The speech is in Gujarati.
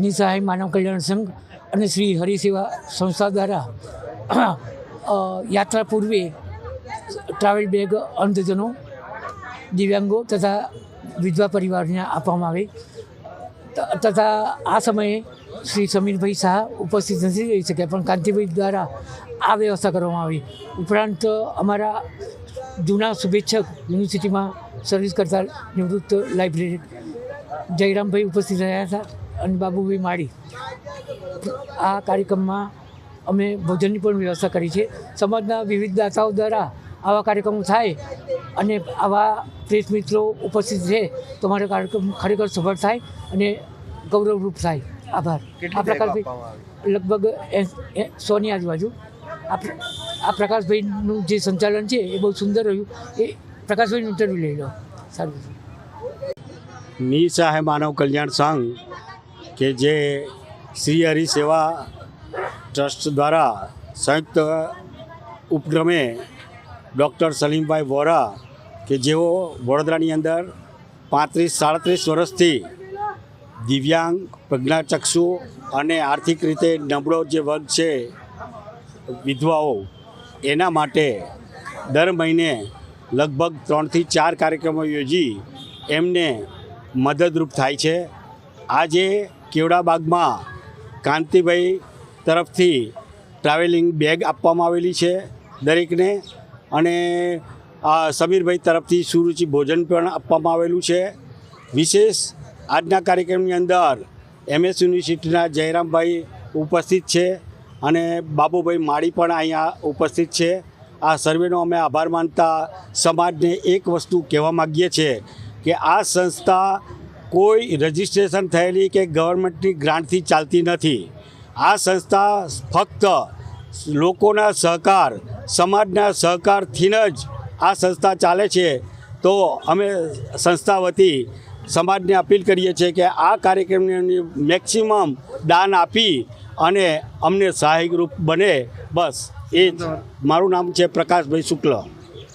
નિસહાય માનવ કલ્યાણ સંઘ અને શ્રી હરિસેવા સંસ્થા દ્વારા યાત્રા પૂર્વે ટ્રાવેલ બેગ અંધજનો, દિવ્યાંગો તથા વિધવા પરિવારને આપવામાં આવે. તથા આ સમયે શ્રી સમીરભાઈ શાહ ઉપસ્થિત નથી રહી શક્યા, પણ કાંતિભાઈ દ્વારા આ વ્યવસ્થા કરવામાં આવી. ઉપરાંત અમારા જૂના શુભેચ્છક યુનિવર્સિટીમાં સર્વિસ કરતા નિવૃત્ત લાઇબ્રેરી જયરામભાઈ ઉપસ્થિત રહ્યા હતા. અને બાબુભાઈ માળી આ કાર્યક્રમમાં અમે ભોજનની પણ વ્યવસ્થા કરી છે. સમાજના વિવિધ દાતાઓ દ્વારા આવા કાર્યક્રમો થાય અને આવા પ્રેસ મિત્રો ઉપસ્થિત છે તો મારો કાર્યક્રમ ખરેખર સફળ થાય અને ગૌરવરૂપ થાય. આભાર. આ પ્રકારથી લગભગ એ- એ- સોની આજુબાજુ. આ આ પ્રકાશભાઈનું જે સંચાલન છે એ બહુ સુંદર રહ્યું. એ પ્રકાશભાઈનું ઇન્ટરવ્યૂ લઈ લો. સારું. નિસહાય માનવ કલ્યાણ સંઘ કે જે શ્રી હરિ સેવા ટ્રસ્ટ દ્વારા સંયુક્ત ઉપક્રમે ડૉક્ટર સલીમભાઈ વોરા કે જેઓ વડોદરાની અંદર પાંત્રીસ, સાડત્રીસ વર્ષથી દિવ્યાંગ પ્રજ્ઞાચક્ષુ અને આર્થિક રીતે નબળો જે વર્ગ છે, વિધવાઓ, એના માટે દર મહિને લગભગ ત્રણથી ચાર કાર્યક્રમો યોજી એમને મદદરૂપ થાય છે. આજે કેવડાબાગમાં કાંતિભાઈ તરફથી ટ્રાવેલિંગ બેગ આપવામાં આવેલી છે દરેકને. અને સમીરભાઈ તરફથી સુરુચિ ભોજન પણ આપવામાં આવેલું છે. વિશેષ આજના કાર્યક્રમની અંદર એમએસ યુનિવર્સિટીના જયરામભાઈ ઉપસ્થિત છે અને બાબુભાઈ માળી પણ અહીંયા ઉપસ્થિત છે. આ સર્વેનો અમે આભાર માનતા સમાજને એક વસ્તુ કહેવા માગીએ છીએ કે આ સંસ્થા કોઈ રજિસ્ટ્રેશન થયેલી કે ગવર્મેન્ટની ગ્રાન્ટથી ચાલતી નથી. આ સંસ્થા ફક્ત લોકોના સહકાર સમાજના સહકારથી જ આ સંસ્થા ચાલે છે. તો અમે સંસ્થા વતી સમાજને અપીલ કરીએ છીએ કે આ કાર્યક્રમની મેક્સિમમ દાન આપી અને અમને સહાયકરૂપ બને. બસ એ મારું નામ છે પ્રકાશભાઈ શુક્લ.